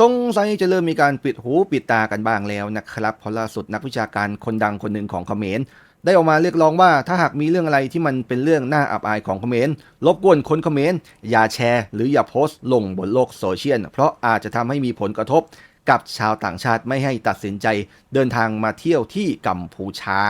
สงสัยจะเริ่มมีการปิดหูปิดตากันบ้างแล้วนะครับเพราะล่าสุดนักวิชาการคนดังคนหนึ่งของเขมรได้ออกมาเรียกร้องว่าถ้าหากมีเรื่องอะไรที่มันเป็นเรื่องน่าอับอายของเขมรรบกวนคนเขมรอย่าแชร์ หรืออย่าโพสต์ลงบนโลกโซเชียลเพราะอาจจะทำให้มีผลกระทบกับชาวต่างชาติไม่ให้ตัดสินใจเดินทางมาเที่ยวที่กัมพูชา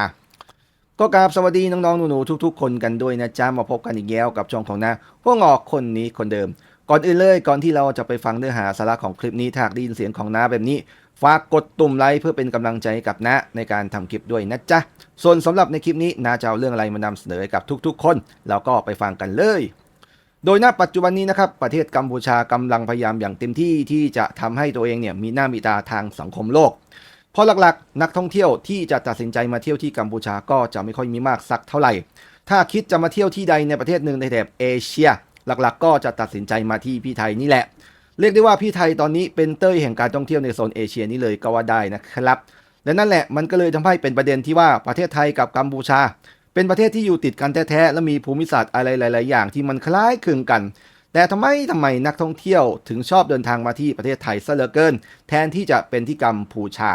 ก็กราบสวัสดีน้องๆหนูๆทุก ๆ คนกันด้วยนะจ๊ะมาพบกันอีกแล้วกับช่องของนาพวกงอกคนนี้คนเดิม ก่อนอื่นเลยก่อนที่เราจะไปฟังเนื้อหาสาระของคลิปนี้ถ้าได้ยินเสียงของน้าแบบนี้ฝากกดตุ่มไลค์เพื่อเป็นกำลังใจกับน้าในการทำคลิปด้วยนะจ๊ะ ส่วนสำหรับในคลิปนี้น้าจะเอาเรื่องอะไรมานำเสนอให้กับทุกๆ คน เราก็ไปฟังกันเลย โดยณปัจจุบันนี้นะครับ ประเทศกัมพูชากำลังพยายามอย่างเต็มที่ที่จะทำให้ตัวเองเนี่ยมีหน้ามีตาทางสังคมโลก เพราะหลักๆ นักท่องเที่ยวที่จะตัดสินใจมาเที่ยวที่กัมพูชาก็จะไม่ค่อยมีมากสักเท่าไหร่ ถ้าคิดจะมาเที่ยวที่ใดในประเทศหนึ่งในแถบเอเชีย หลักๆ ก็จะตัดสินใจมาที่พี่ไทยนี่แหละ เรียกได้ว่าพี่ไทยตอนนี้เป็นเต้ยแห่งการท่องเที่ยวในโซนเอเชียนี้เลยก็ว่าได้นะครับและนั่นแหละมันก็เลยทำให้เป็นประเด็นที่ว่าประเทศไทยกับกัมพูชา เป็นประเทศที่อยู่ติดกันแท้ๆและมีภูมิศาสตร์อะไรหลาย ๆ อย่างที่มันคล้ายคลึงกัน แต่ทำไมทำไมนักท่องเที่ยวถึงชอบเดินทางมาที่ประเทศไทยซะเหลือเกิน แทนที่จะเป็นที่กัมพูชา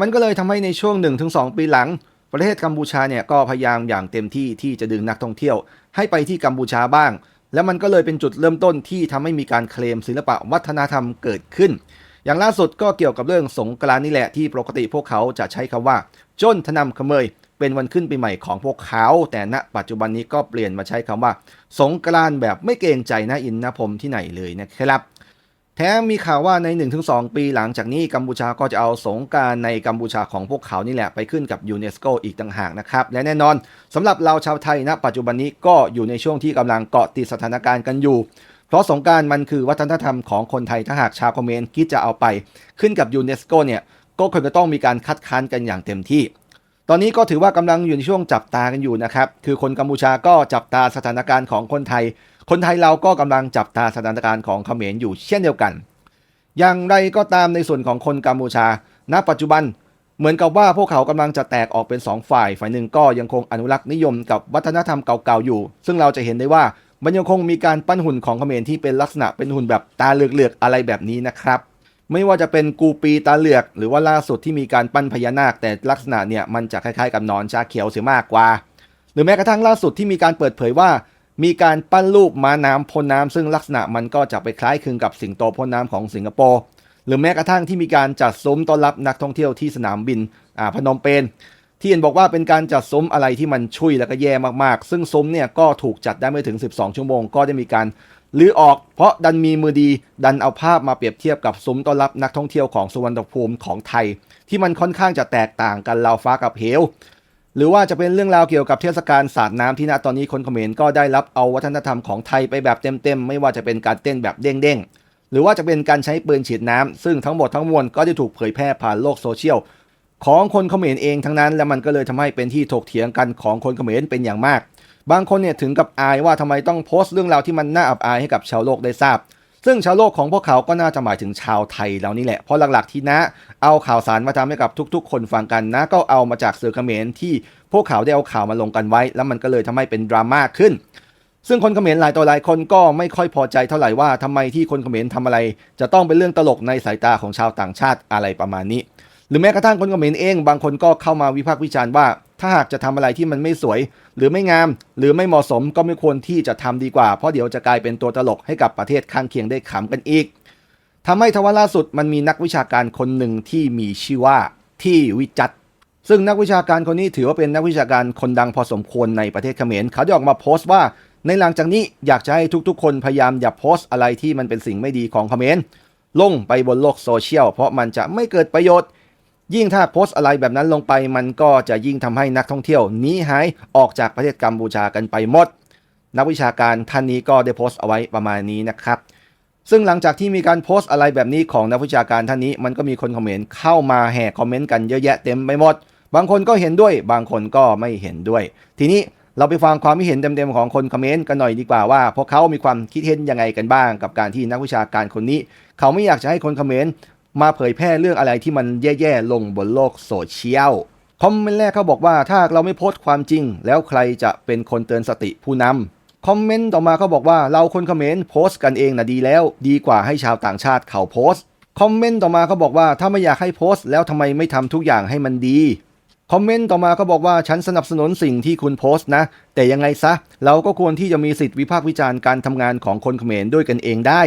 มันก็เลยทำให้ในช่วง 1-2 ปีหลัง ประเทศกัมพูชาเนี่ยก็พยายามอย่างเต็มที่ที่จะดึงนักท่องเที่ยว ให้ไปที่กัมพูชาบ้าง แล้วมันก็เลยเป็นจุดเริ่มต้นที่ทำให้มีการเคลมศิลปะวัฒนธรรมเกิดขึ้น อย่างล่าสุดก็เกี่ยวกับเรื่องสงกรานนี่แหละที่ปกติพวกเขาจะใช้คำว่าจนทนำขเมย เป็นวันขึ้นปีใหม่ของพวกเขา แต่ณ ปัจจุบันนี้ก็เปลี่ยนมาใช้คำว่า สงกรานแบบไม่เกรงใจนะอินนะผมที่ไหนเลยนะครับ แถมมีข่าวว่าใน 1-2 ปีหลังจากนี้กัมพูชาก็จะเอาสงการในกัมพูชาของพวกเขานี่แหละไปขึ้นกับยูเนสโกอีกต่างหากนะครับ และแน่นอนสำหรับเราชาวไทยณปัจจุบันนี้ก็อยู่ในช่วงที่กำลังเกาะติดสถานการณ์กันอยู่ เพราะสงการมันคือวัฒนธรรมของคนไทยถ้าหากชาวคอมเมนต์คิดจะเอาไป ขึ้นกับยูเนสโกเนี่ยก็คงจะต้องมีการคัดค้านกันอย่างเต็มที่ ตอนนี้ก็ถือว่ากำลังอยู่ในช่วงจับตากันอยู่นะครับ คือคนกัมพูชาก็จับตาสถานการณ์ของคนไทย คนไทยเราก็กำลังจับตาสถานการณ์ของเขมรอยู่เช่นเดียวกัน อย่างไรก็ตามในส่วนของคนกัมพูชา ณ ปัจจุบันเหมือนกับว่าพวกเขากำลังจะแตกออกเป็น 2 ฝ่าย ฝ่ายหนึ่งก็ยังคงอนุรักษ์นิยมกับวัฒนธรรมเก่าๆอยู่ ซึ่งเราจะเห็นได้ว่ามันยังคงมีการปั้นหุ่นของเขมรที่เป็นลักษณะเป็นหุ่นแบบตาเหลือกๆอะไรแบบนี้นะครับ ไม่ว่าจะเป็นกูปีตาเหลือก หรือว่าล่าสุดที่มีการปั้นพญานาค แต่ลักษณะเนี่ยมันจะคล้ายๆกับนอนชาเขียวเสียมากกว่า หรือแม้กระทั่งล่าสุดที่มีการเปิดเผยว่า มีการปั้นรูปม้าน้ำพ่นน้ำซึ่งลักษณะมันก็จะไปคล้ายคลึงกับสิงโตพ่นน้ำของสิงคโปร์หรือแม้กระทั่งที่มีการจัดซุ้มต้อนรับนักท่องเที่ยวที่สนามบินอ่าพนมเปญที่เห็นบอกว่าเป็นการจัดซุ้มอะไรที่มันชุยแล้วก็แย่มากๆ ซึ่งซุ้มเนี่ยก็ถูกจัดได้ไม่ถึง 12 ชั่วโมง ก็ได้มีการ ลื้อออกเพราะดันมีมือดีดันเอาภาพมาเปรียบเทียบกับซุ้มต้อนรับนักท่องเที่ยวของสุวรรณภูมิของไทย ที่มันค่อนข้างจะแตกต่างกันราวฟ้ากับเหวหรือว่าจะเป็นเรื่องราวเกี่ยวกับเทศกาลสาดน้ำที่ณตอนนี้คนเขมรก็ได้รับเอาวัฒนธรรมของไทยไปแบบเต็มๆ ไม่ว่าจะเป็นการเต้นแบบเด้งๆ หรือว่าจะเป็นการใช้ปืนฉีดน้ำซึ่งทั้งหมดทั้งมวลก็ได้ถูกเผยแพร่ผ่านโลกโซเชียลของคนเขมรเองทั้งนั้น และมันก็เลยทำให้เป็นที่ถกเถียงกันของคนเขมรเป็นอย่างมาก บางคนเนี่ยถึงกับอายว่าทำไมต้องโพสต์เรื่องราวที่มันน่าอับอายให้กับชาวโลกได้ทราบ ซึ่งชาวโลกของพวกเขาก็น่าจะหมายถึงชาวไทยเรานี่แหละ เพราะหลักๆที่นะเอาข่าวสารมาทำให้กับทุก ๆ คนฟังกันนะก็เอามาจากสื่อเขมรที่พวกเขาได้เอาข่าวมาลงกันไว้ แล้วมันก็เลยทำให้เป็นดราม่าขึ้น ซึ่งคนเขมรหลายต่อหลายคนก็ไม่ค่อยพอใจเท่าไหร่ว่าทำไมที่คนเขมรทำอะไร จะต้องเป็นเรื่องตลกในสายตาของชาวต่างชาติอะไรประมาณนี้ หรือแม้กระทั่งคนเขมรเอง บางคนก็เข้ามาวิพากษ์วิจารณ์ว่า ถ้าหากจะทำอะไรที่มันไม่สวย หรือไม่งาม หรือไม่เหมาะสมก็ไม่ควรที่จะทำดีกว่า เพราะเดี๋ยวจะกลายเป็นตัวตลกให้กับประเทศข้างเคียงได้ขำกันอีกทำให้ทว่าล่าสุดมันมีนักวิชาการคนหนึ่งที่มีชื่อว่าที่วิจัตซึ่งนักวิชาการคนนี้ถือว่าเป็นนักวิชาการคนดังพอสมควรในประเทศเขมรเขาได้ออกมาโพสต์ว่า ในหลังจากนี้อยากจะให้ทุกๆ คนพยายามอย่าโพสต์อะไรที่มันเป็นสิ่งไม่ดีของเขมรลงไปบนโลกโซเชียลเพราะมันจะไม่เกิดประโยชน์ ยิ่งถ้าโพสต์อะไรแบบนั้นลงไป มันก็จะยิ่งทำให้นักท่องเที่ยวหนีหายออกจากประเทศกัมพูชากันไปหมด นักวิชาการท่านนี้ก็ได้โพสต์เอาไว้ประมาณนี้นะครับ ซึ่งหลังจากที่มีการโพสต์อะไรแบบนี้ของนักวิชาการท่านนี้ มันก็มีคนคอมเมนต์เข้ามาแห่คอมเมนต์กันเยอะแยะเต็มไปหมด บางคนก็เห็นด้วย บางคนก็ไม่เห็นด้วย ทีนี้เราไปฟังความคิดเห็นเต็มๆของคนคอมเมนต์กันหน่อยดีกว่าว่าพวกเขามีความคิดเห็นยังไงกันบ้าง กับการที่นักวิชาการคนนี้ เขาไม่อยากจะให้คนคอมเมนต์ มาเผยแพร่เรื่องอะไรที่มันแย่ๆลงบนโลกโซเชียลคอมเมนต์แรกเขาบอกว่าถ้าเราไม่โพสต์ความจริง แล้วใครจะเป็นคนเตือนสติผู้นำคอมเมนต์ต่อมาเขาบอกว่าเราคนคอมเขมรโพสต์กันเองนะดีแล้ว ดีกว่าให้ชาวต่างชาติเขาโพสต์คอมเมนต์ต่อมาเขาบอกว่าถ้าไม่อยากให้โพสต์แล้วทำไมไม่ทำทุกอย่างให้มันดีคอมเมนต์ต่อมาเขาบอกว่าฉันสนับสนุนสิ่งที่คุณโพสต์นะ แต่ยังไงซะ เราก็ควรที่จะมีสิทธิวิพากษ์วิจารณ์การทำงานของคนเขมรด้วยกันเองได้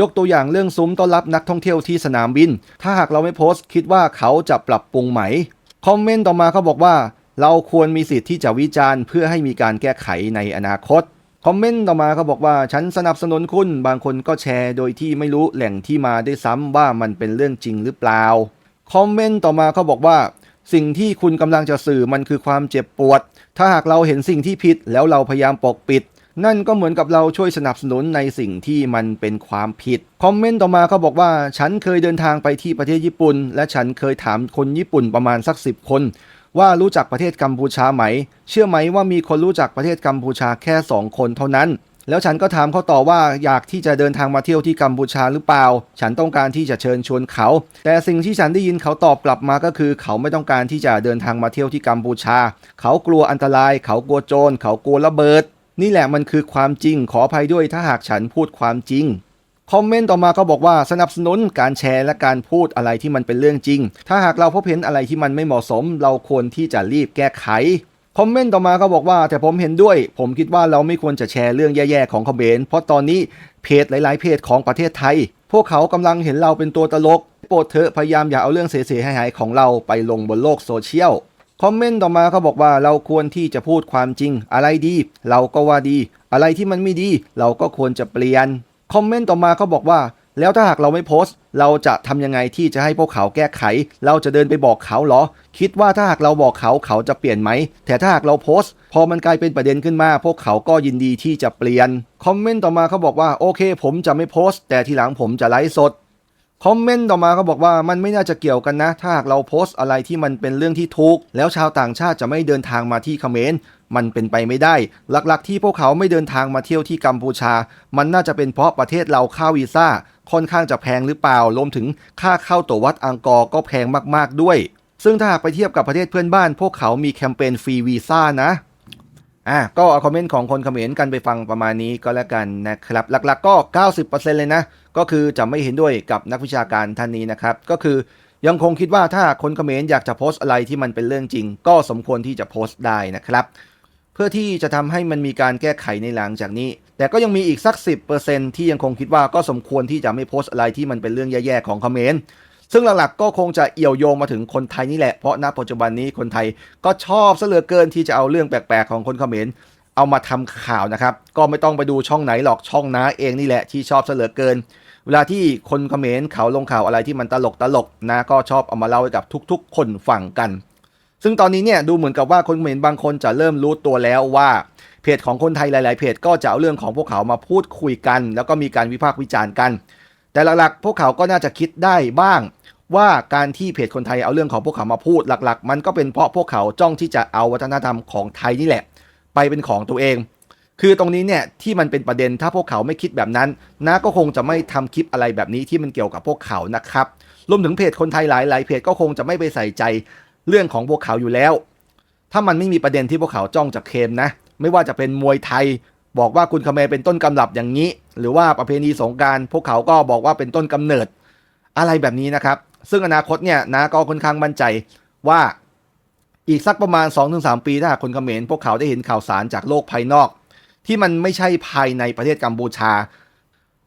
ยกตัวอย่างเรื่องซุ้มต้อนรับนักท่องเที่ยวที่สนามบิน ถ้าหากเราไม่โพสต์ คิดว่าเขาจะปรับปรุงไหม คอมเมนต์ต่อมาเขาบอกว่า เราควรมีสิทธิ์ที่จะวิจารณ์ เพื่อให้มีการแก้ไขในอนาคต คอมเมนต์ต่อมาเขาบอกว่าฉันสนับสนุนคุณ บางคนก็แชร์โดยที่ไม่รู้แหล่งที่มาได้วยซ้ำว่ามันเป็นเรื่องจริงหรือเปล่า คอมเมนต์ต่อมาเขาบอกว่า สิ่งที่คุณกำลังจะสื่อมันคือความเจ็บปวด ถ้าหากเราเห็นสิ่งที่ผิดแล้วเราพยายามปกปิด นั่นก็เหมือนกับเราช่วยสนับสนุนในสิ่งที่มันเป็นความผิด คอมเมนต์ต่อมาเขาบอกว่า ฉันเคยเดินทางไปที่ประเทศญี่ปุ่น และฉันเคยถามคนญี่ปุ่นประมาณสักสิบคน ว่ารู้จักประเทศกัมพูชาไหม เชื่อไหมว่ามีคนรู้จักประเทศกัมพูชาแค่สองคนเท่านั้น แล้วฉันก็ถามเขาต่อว่าอยากที่จะเดินทางมาเที่ยวที่กัมพูชาหรือเปล่า ฉันต้องการที่จะเชิญชวนเขา แต่สิ่งที่ฉันได้ยินเขาตอบกลับมาก็คือ เขาไม่ต้องการที่จะเดินทางมาเที่ยวที่กัมพูชา เขากลัวอันตราย เขากลัวโจร เขากลัวระเบิด นี่แหละมันคือความจริงขออภัยด้วยถ้าหากฉันพูดความจริงคอมเมนต์ต่อมาก็บอกว่าสนับสนุนการแชร์และการพูดอะไรที่มันเป็นเรื่องจริง ถ้าหากเราพบเห็นอะไรที่มันไม่เหมาะสม เราควรที่จะรีบแก้ไขคอมเมนต์ต่อมาก็บอกว่าแต่ผมเห็นด้วย ผมคิดว่าเราไม่ควรจะแชร์เรื่องแย่ๆของเขมรเพราะตอนนี้เพจหลายๆเพจของประเทศไทย พวกเขากำลังเห็นเราเป็นตัวตลกโปรดเถอะพยายามอย่าเอาเรื่องเสียหายๆของเราไปลงบนโลกโซเชียล คอมเมนต์ต่อมาเขาบอกว่าเราควรที่จะพูดความจริง อะไรดี เราก็ว่าดี อะไรที่มันไม่ดี เราก็ควรจะเปลี่ยนคอมเมนต์ต่อมาเขาบอกว่าแล้วถ้าหากเราไม่โพสต์ เราจะทำยังไงที่จะให้พวกเขาแก้ไข เราจะเดินไปบอกเขาเหรอ คิดว่าถ้าหากเราบอกเขาเขาจะเปลี่ยนไหม แต่ถ้าหากเราโพสต์ พอมันกลายเป็นประเด็นขึ้นมา พวกเขาก็ยินดีที่จะเปลี่ยน คอมเมนต์ต่อมาเขาบอกว่าโอเค ผมจะไม่โพสต์ แต่ทีหลังผมจะไลฟ์สด คอมเมนต์ต่อมาเขาบอกว่ามันไม่น่าจะเกี่ยวกันนะ ถ้าหากเราโพสต์อะไรที่มันเป็นเรื่องที่ถูก แล้วชาวต่างชาติจะไม่เดินทางมาที่เขมรมันเป็นไปไม่ได้ หลักๆ ที่พวกเขาไม่เดินทางมาเที่ยวที่กัมพูชา มันน่าจะเป็นเพราะประเทศเราค่าวีซ่า ค่อนข้างจะแพงหรือเปล่ารวมถึงค่าเข้าตัววัดอังกอร์ก็แพงมากๆด้วย ซึ่งถ้าหากไปเทียบกับประเทศเพื่อนบ้าน พวกเขามีแคมเปญฟรีวีซ่านะ อะก็เอาคอมเมนต์ของคนเขมรกันไปฟังประมาณนี้ก็แล้วกันนะครับ หลักๆก็ 90%เลยนะ ก็คือจะไม่เห็นด้วยกับนักวิชาการท่านนี้นะครับ ก็คือยังคงคิดว่าถ้าคนเขมรอยากจะโพสต์อะไรที่มันเป็นเรื่องจริง ก็สมควรที่จะโพสต์ได้นะครับ เพื่อที่จะทำให้มันมีการแก้ไขในหลังจากนี้ แต่ก็ยังมีอีกสัก 10%ที่ยังคงคิดว่าก็สมควรที่จะไม่โพสต์อะไรที่มันเป็นเรื่องแย่ๆของเขมร ซึ่งหลักๆก็คงจะเอี่ยวโยงมาถึงคนไทยนี่แหละ เพราะณปัจจุบันนี้คนไทยก็ชอบซะเหลือเกินที่จะเอาเรื่องแปลกๆของคนเขมรเอามาทำข่าวนะครับ ก็ไม่ต้องไปดูช่องไหนหรอกช่องน้าเองนี่แหละที่ชอบซะเหลือเกิน เวลาที่คนเขมรเขาลงข่าวอะไรที่มันตลกตลกๆนะก็ชอบเอามาเล่าให้กับทุก ๆ คนฟังกัน ซึ่งตอนนี้เนี่ยดูเหมือนกับว่าคนเขมรบางคนจะเริ่มรู้ตัวแล้วว่าเพจของคนไทยหลาย ๆ เพจก็จะเอาเรื่องของพวกเขามาพูดคุยกัน แล้วก็มีการวิพากษ์วิจารณ์กัน แต่หลักๆ พวกเขาก็น่าจะคิดได้บ้าง ว่าการที่เพจคนไทยเอาเรื่องของพวกเขามาพูดหลัก ๆ มันก็เป็นเพราะพวกเขาจ้องที่จะเอาวัฒนธรรมของไทยนี่แหละ ไปเป็นของตัวเอง คือตรงนี้เนี่ยที่มันเป็นประเด็นถ้าพวกเขาไม่คิดแบบนั้นนะก็คงจะไม่ทำคลิปอะไรแบบนี้ที่มันเกี่ยวกับพวกเขานะครับรวมถึงเพจคนไทยหลาย ๆ เพจก็คงจะไม่ไปใส่ใจเรื่องของพวกเขาอยู่แล้ว ถ้ามันไม่มีประเด็นที่พวกเขาจ้องจะเคลมนะ ไม่ว่าจะเป็นมวยไทย บอกว่าคุณคาเมเป็นต้นกำรับอย่างนี้ หรือว่าประเพณีสงการพวกเขาก็บอกว่าเป็นต้นกำเนิด อะไรแบบนี้นะครับซึ่งอนาคตเนี่ยนะก็ค่อนข้างมั่นใจว่าอีกสักประมาณ 2-3 ปีถ้าหากคนเขมรพวกเขาได้เห็นข่าวสารจากโลกภายนอก ที่มันไม่ใช่ภายในประเทศกัมพูชา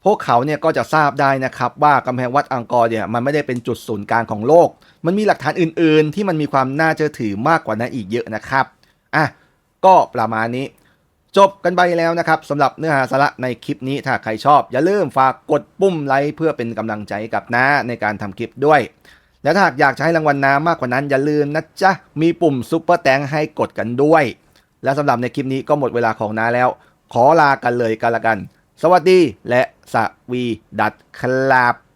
พวกเขาเนี่ยก็จะทราบได้นะครับว่ากำแพงวัดอังกอร์เนี่ยมันไม่ได้เป็นจุดศูนย์กลางของโลก มันมีหลักฐานอื่น ๆ ที่มันมีความน่าเชื่อถือมากกว่านั้นอีกเยอะนะครับอะก็ประมาณนี้ จบกันไปแล้วนะครับสำหรับเนื้อหาสาระในคลิปนี้ถ้าใครชอบ อย่าลืมฝากกดปุ่มไลค์เพื่อเป็นกำลังใจกับน้าในการทำคลิปด้วย และถ้าหากอยากจะให้รางวัลน้ามากกว่านั้นอย่าลืมนะจ๊ะ มีปุ่มซุปเปอร์แตงให้กดกันด้วย และสำหรับในคลิปนี้ก็หมดเวลาของน้าแล้ว ขอลากันเลยกันละกัน สวัสดีและสวีดัตครับ